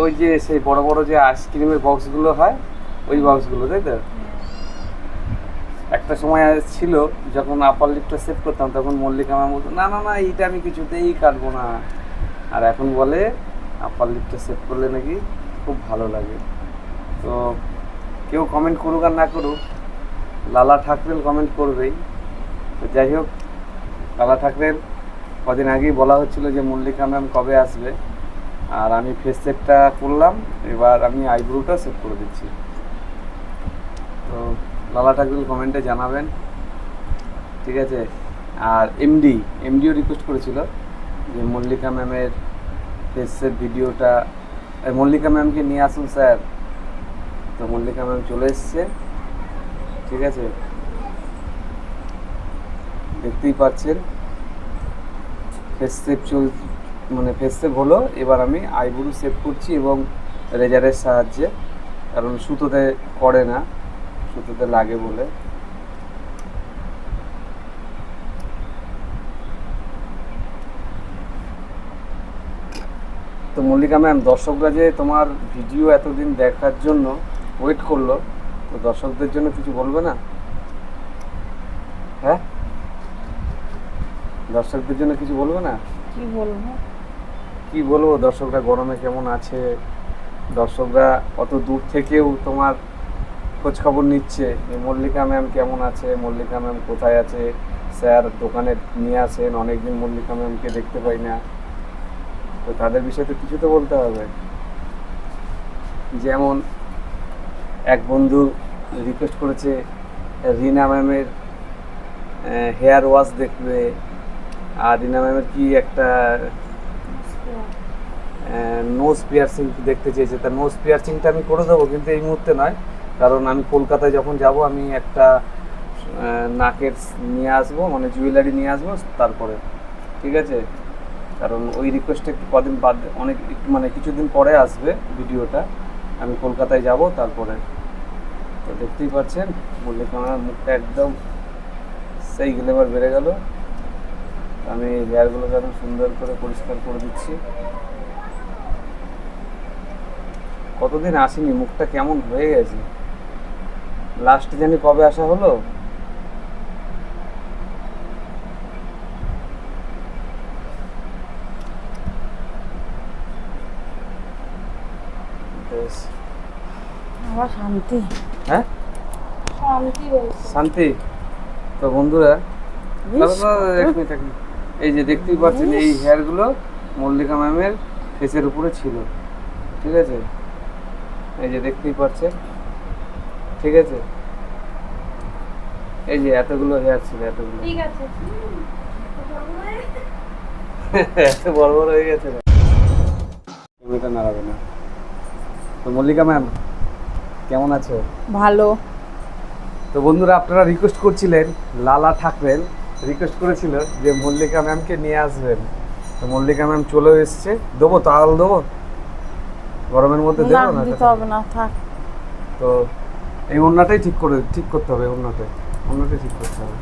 ওই যে সেই বড় বড় যে আইসক্রিমের বক্সগুলো হয় ওই বক্সগুলো তাই তো? একটা সময় ছিল যখন আপার লিপটা সেভ করতাম তখন মল্লিকা ম্যাম বলতো না না না এইটা আমি কিছুতেই কাটবো না। আর এখন বলে আপার লিপটা সেভ করলে নাকি খুব ভালো লাগে। তো কেউ কমেন্ট করুক আর না করুক লালা ঠাকরেল কমেন্ট করবেই। তো যাই হোক লালা ঠাকরেল কদিন আগেই বলা হচ্ছিল যে মল্লিকা ম্যাম কবে আসবে। আর আমি ফেস সেটটা করলাম, এবার আমি আইব্রোটা সেট করে দিচ্ছি। তো লালা ঠাকুর কমেন্টে জানাবেন। ঠিক আছে? আর এমডি এমডিও রিকোয়েস্ট করেছিল যে মল্লিকা ম্যামের ফেস ফেসের ভিডিওটা মল্লিকা ম্যামকে নিয়ে আসুন স্যার। তো মল্লিকা ম্যাম চলে এসছে। ঠিক আছে? দেখতেই পাচ্ছেন। ফেস সেভ চল মানে ফেস সেভ হলো, এবার আমি আইব্রো সেভ করছি এবং রেজারের সাহায্যে, কারণ সুতোতে করে না, সুতোতে লাগে বলে। তো মল্লিকা ম্যাম, দর্শকরা যে তোমার ভিডিও এতদিন দেখার জন্য ওয়েট করল, তো দর্শকদের জন্য কিছু বলবে না? হ্যাঁ? দর্শকদের জন্য কিছু বলবে না? কি বলব? কি বলব? দর্শকরা গরমে কেমন আছে? দর্শকরা অত দূর থেকেও তোমার খোঁজ খবর নিচ্ছে মল্লিকা ম্যাম কেমন আছে? মল্লিকা ম্যাম কোথায় আছে? স্যার দোকানে নিয়ে আসেন অনেকদিন মল্লিকা ম্যামকে দেখতে পাই না। তো তাদের বিষয়ে তো কিছু তো বলতে হবে। যেমন এক বন্ধু রিকোয়েস্ট করেছে রিনা ম্যামের হেয়ার ওয়াশ দেখবে। আর রিনা ম্যামের কি একটা নোজ পিয়ার্সিং দেখতে চেয়েছে। তা নোজ পিয়ার্সিংটা আমি করে দেবো, কিন্তু এই মুহূর্তে নয়। কারণ আমি কলকাতায় যখন যাব, আমি একটা নাকের নিয়ে আসব মানে জুয়েলারি নিয়ে আসব, তারপরে। ঠিক আছে? কারণ ওই রিকোয়েস্টটা একটু কদিন বাদ, অনেক মানে কিছুদিন পরে আসবে ভিডিওটা। আমি কলকাতায় যাব, তারপরে। তো দেখতেই পাচ্ছেন মল্লিক আমার মুখটা একদম সেই গ্লেমার বেড়ে গেল। আমি হেয়ারগুলোকে একদম সুন্দর করে পরিষ্কার করে দিচ্ছি। কতদিন আসিনি মুখটা কেমন হয়ে গেছে? লাস্ট জানি কবে আসা হলো? শান্তি। হ্যাঁ? শান্তি শান্তি? তো বন্ধুরা বেশ এই যে দেখতেই পাচ্ছেন এই হেয়ারগুলো মল্লিকা ম্যামের ফেসের উপরে ছিল। ঠিক আছে? এই যে দেখতেই পাচ্ছেন। ঠিক আছে? এই যে এতগুলো হেয়ার ছিল এতগুলো। ঠিক আছে। এত বড় বড় হয়ে গেছে না? ক্যামেরাটা নাড়াবে না। তো মল্লিকা ম্যাম কেমন আছো? ভালো। তো বন্ধুরা আপনারা রিকোয়েস্ট করছিলেন লালা ঠাকরেন রিকোয়েস্ট করেছিল যে মল্লিকা ম্যামকে নিয়ে আসবেন। তো মল্লিকা ম্যাম চলে এসছে। দেবো তাল দেবো? গরমের মধ্যে দেবো না? দিতে হবে না থাক। তো এই ওড়নাটাই ঠিক করে ঠিক করতে হবে ওড়নাটাই ওড়নাটাই ঠিক করতে হবে।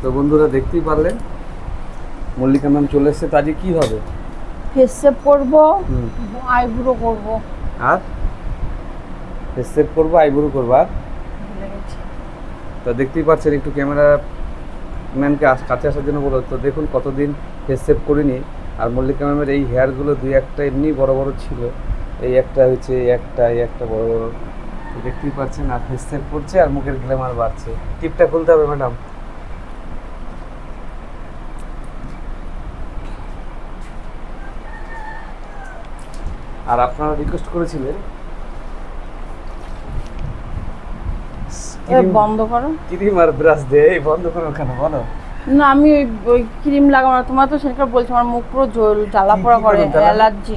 তো বন্ধুরা দেখতেই পারলেন মল্লিকা ম্যাম চলে এসছে। তো আজকে কি হবে? ফেস করব আইব্রো করব। আর? সেভ করব আইব্রো করব। তো দেখতেই পাচ্ছেন একটু ক্যামেরা ম্যানকে কাছে আসার জন্য বলো তো দেখুন কতদিন ফেস সেভ করিনি। আর মল্লিকা ম্যামের এই হেয়ারগুলো দুই একটা এমনি বড় বড় ছিল। এই একটা হয়েছে একটা, এই একটা বড় বড়। তো দেখতেই পাচ্ছেন আর ফেস সেভ করছে আর মুখের গ্ল্যামার বাড়ছে। টিপটা খুলতে হবে, ম্যাডাম। আর আপনারা রিকোয়েস্ট করেছিলেন বন্ধ করো। ক্রিম আর ব্রাশ দিয়ে এই বন্ধ করো কেন বলো। না আমি ওই ক্রিম লাগাবো না। তোমার তো সেটা বলছো আমার মুখ পুরো জ্বল জ্বালা পোড়া করে অ্যালার্জি।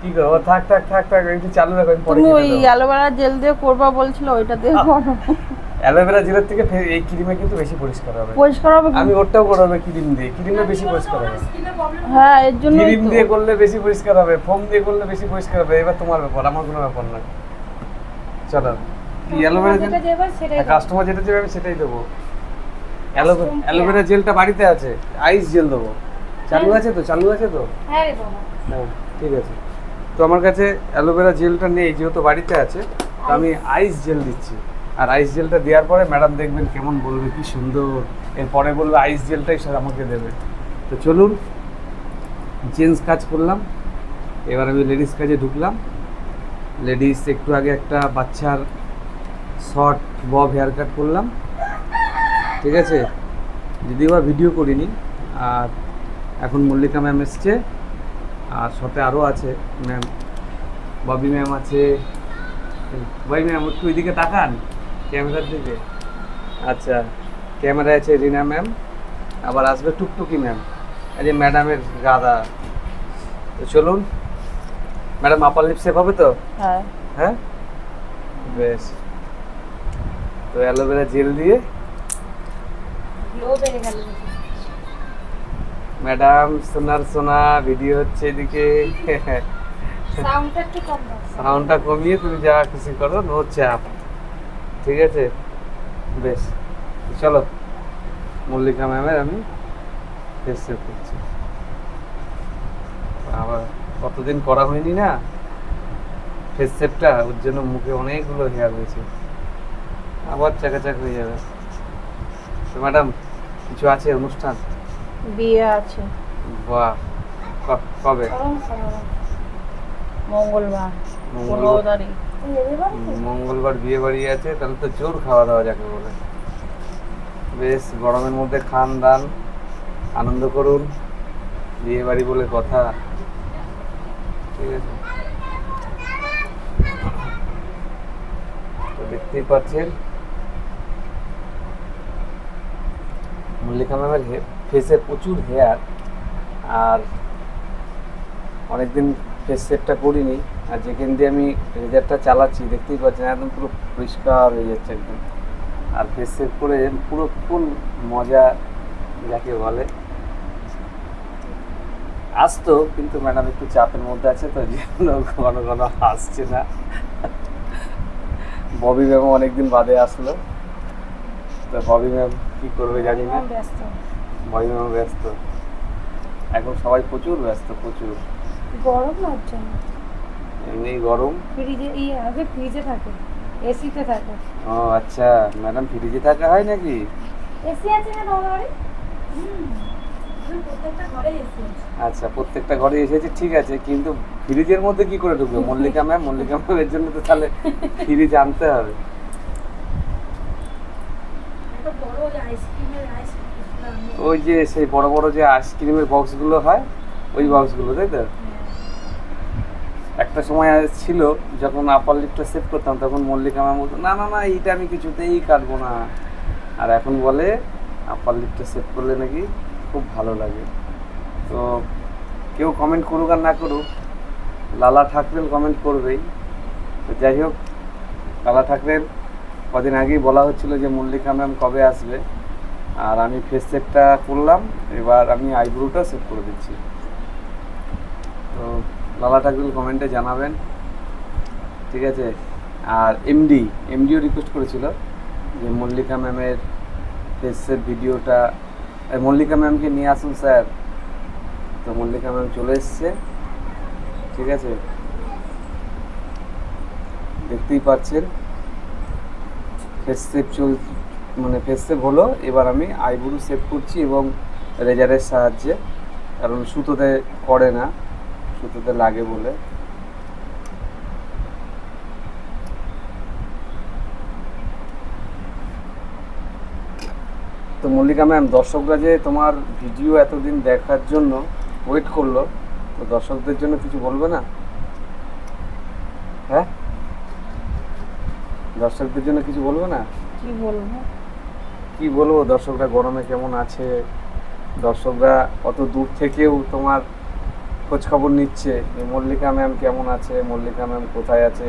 কি করো থাক থাক থাক থাক একটু চালু রাখো তুমি ওই অ্যালোভেরা জেল দিয়ে করবা বলছিল ওইটা দিয়ে করো। অ্যালোভেরা জেলের থেকে এই ক্রিমে কিন্তু বেশি পরিষ্কার হবে। পরিষ্কার হবে? আমি ওরটাও করাবে ক্রিম দিয়ে। ক্রিমে বেশি পরিষ্কার হবে। হ্যাঁ এর জন্য ক্রিম দিয়ে করলে বেশি পরিষ্কার হবে ফোম দিয়ে করলে বেশি পরিষ্কার হবে এবার তোমার ব্যাপার আমার কোনো ব্যাপার না। চলো। অ্যালোভেরা জেল কাস্টমার যেটা চাইবে আমি সেটাই দেবো। অ্যালোভেরা অ্যালোভেরা জেলটা বাড়িতে আছে আইস জেল দেবো। চালু আছে তো? চালু আছে তো? হ্যাঁ হ্যাঁ ঠিক আছে। তো আমার কাছে অ্যালোভেরা জেলটা নেই যেহেতু বাড়িতে আছে তো আমি আইস জেল দিচ্ছি। আর আইস জেলটা দেওয়ার পরে ম্যাডাম দেখবেন কেমন বলবে কি সুন্দর। এরপরে বলবে আইস জেলটাই স্যার আমাকে দেবে। তো চলুন জেন্টস কাজ করলাম। এবার আমি লেডিস কাজে ঢুকলাম। লেডিস একটু আগে একটা বাচ্চার শর্ট বব হেয়ার কাট করলাম। ঠিক আছে? যদিও বা ভিডিও করিনি আর এখন মল্লিকা ম্যাম এসছে আর সাথে আরও আছে ম্যাম। ববি ম্যাম আছে। ববি ম্যাম একটু ওইদিকে তাকান ক্যামেরার দিকে। আচ্ছা ক্যামেরায় আছে রিনা ম্যাম আবার আসবে টুকটুকি ম্যাম। এই যে ম্যাডামের গাদা। তো চলুন ম্যাডাম আপার লিপ সেভ হবে তো? হ্যাঁ। হ্যাঁ? বেশ। তো অ্যালোভেরা জেল দিয়ে ম্যাডাম সোনার সোনা ভিডিও হচ্ছে এদিকে। সাউন্ডটা কমিয়ে তুমি যা খুশি করো নো চাপ ঠিক আছে? বেশ। চলো মল্লিকা ম্যামের আমি ফেস করছি। আবার কতদিন করা হয়নি না? ফেস সেভটা ওর জন্য মুখে অনেকগুলো হেয়ার হয়েছে। আবার চাকাচাক হয়ে যাবে। তো ম্যাডাম কিছু আছে অনুষ্ঠান? বিয়ে আছে। বাহ ক- কবে? মঙ্গলবার পনেরো মঙ্গলবার তারিখ মঙ্গলবার বিয়ে বাড়ি আছে তাহলে তো জোর খাওয়া দাওয়া যাকে বলে। বেশ গরমের মধ্যে খান দান আনন্দ করুন বিয়ে বাড়ি বলে কথা। ঠিক আছে। তো দেখতেই পাচ্ছেন মল্লিকা ম্যামের ফেসে প্রচুর হেয়ার আর অনেকদিন ফেস সেটটা করিনি, আর যেখান দিয়ে আমি রেজারটা চালাচ্ছি, দেখতেই পাচ্ছেন একদম পুরো পরিষ্কার হয়ে যাচ্ছে একদম। আর ফেস সেট করে পুরো ফুল মজা যাকে বলে। আসতো, কিন্তু ম্যাডাম একটু চাপের মধ্যে আছে, তো যে জন্য ঘন ঘন আসছে না। ববি ম্যাম অনেকদিন বাদে আসলো। তো ববি ম্যাম কি করবে জানি না। ব্যস্ত। ববি ম্যাম ব্যস্ত। এখন সবাই প্রচুর ব্যস্ত প্রচুর। গরম লাগছে এমনি গরম। ফ্রিজে এই আগে ফ্রিজে থাকে এসিতে থাকে। ও আচ্ছা। ম্যাডাম ফ্রিজে থাকা হয় নাকি? এসি আছে না তোমার বাড়ি? প্রত্যেকটা ঘরে আচ্ছা প্রত্যেকটা ঘরে এসেছে ঠিক আছে। কিন্তু ফ্রিজের মধ্যে কি করে ঢুকবে? মল্লিকা ম্যাম মল্লিকা ম্যামের জন্য তো তাহলে ফ্রিজ আনতে হবে। ওই যে সেই বড় বড় যে আইসক্রিমের বক্সগুলো হয় ওই বক্সগুলো তাই তো? একটা সময় ছিল যখন আপার লিপটা সেভ করতাম তখন মল্লিকা ম্যাম বলতো না না না এইটা আমি কিছুতেই কাটবো না। আর এখন বলে আপার লিপটা সেভ করলে নাকি খুব ভালো লাগে। তো কেউ কমেন্ট করুক আর না করুক লালা ঠাকরেল কমেন্ট করবেই। তো যাই হোক লালা ঠাকরেল কদিন আগেই বলা হচ্ছিল যে মল্লিকা ম্যাম কবে আসবে। আর আমি ফেস সেটটা করলাম, এবার আমি আইব্রোটা সেভ করে দিচ্ছি। তো লালা ঠাকুর কমেন্টে জানাবেন। ঠিক আছে? আর এমডি এমডিও রিকোয়েস্ট করেছিল যে মল্লিকা ম্যামের ফেস ফেসের ভিডিওটা মল্লিকা ম্যামকে নিয়ে আসুন স্যার। তো মল্লিকা ম্যাম চলে এসছে। ঠিক আছে? দেখতেই পাচ্ছেন। ফেস সেভ চল মানে ফেস সেভ হলো, এবার আমি আইব্রো সেভ করছি এবং রেজারের সাহায্যে, কারণ সুতোতে করে না, সুতোতে লাগে বলে। তো মল্লিকা ম্যাম, দর্শকরা যে তোমার ভিডিও এতদিন দেখার জন্য ওয়েট করল, তো দর্শকদের জন্য কিছু বলবে না হ্যাঁ দর্শকদের জন্য কিছু বলবে না? কি বলব? কি বলব? দর্শকরা গরমে কেমন আছে? দর্শকরা অত দূর থেকেও তোমার খোঁজ খবর নিচ্ছে মল্লিকা ম্যাম কেমন আছে? মল্লিকা ম্যাম কোথায় আছে?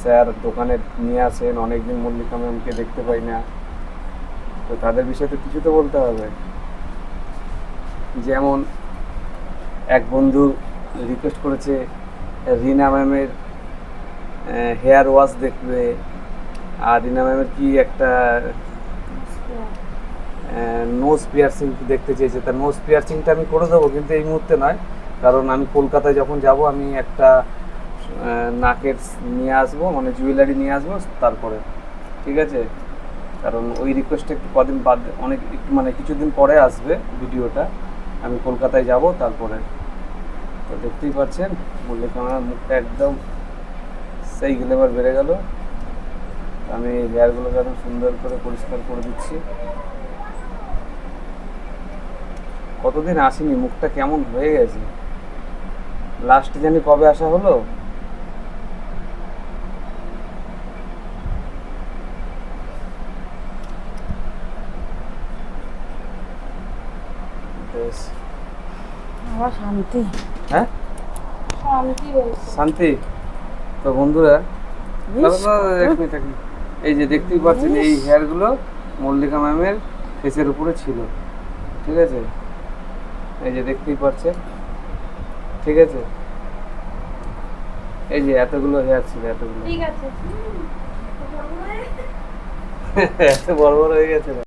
স্যার দোকানে নিয়ে আসেন অনেকদিন মল্লিকা ম্যামকে দেখতে পাই না। তো তাদের বিষয়ে তো কিছু তো বলতে হবে। যেমন এক বন্ধু রিকোয়েস্ট করেছে রিনা ম্যামের হেয়ার ওয়াশ দেখবে। আর রিনা ম্যামের কি একটা নোজ পিয়ার্সিং দেখতে চেয়েছে? তা নোজ পিয়ার্সিংটা আমি করে দেবো, কিন্তু এই মুহূর্তে নয়। কারণ আমি কলকাতায় যখন যাব, আমি একটা নাকের নিয়ে আসব মানে জুয়েলারি নিয়ে আসব, তারপরে। ঠিক আছে? কারণ ওই রিকোয়েস্টটা একটু কদিন বাদ, অনেক, একটু মানে কিছুদিন পরে আসবে ভিডিওটা। আমি কলকাতায় যাব, তারপরে। তো দেখতেই পাচ্ছেন মল্লিক আমার মুখটা একদম সেই গ্লেমার বেড়ে গেল। আমি হেয়ারগুলোকে একদম সুন্দর করে পরিষ্কার করে দিচ্ছি। কতদিন আসিনি? মুখটা কেমন হয়ে গেছে? লাস্ট জানি কবে আসা হলো? বেশ। শান্তি। হ্যাঁ? শান্তি শান্তি। তো বন্ধুরা এক মিনিট, এক মিনিট। এই যে দেখতেই পাচ্ছেন এই হেয়ারগুলো মল্লিকা ম্যামের ফেসের উপরে ছিল। ঠিক আছে? এই যে দেখতেই পাচ্ছেন। ঠিক আছে? এই যে এতগুলো হেয়ার ছিল এতগুলো। ঠিক আছে। এত বড় বড় হয়ে গেছে।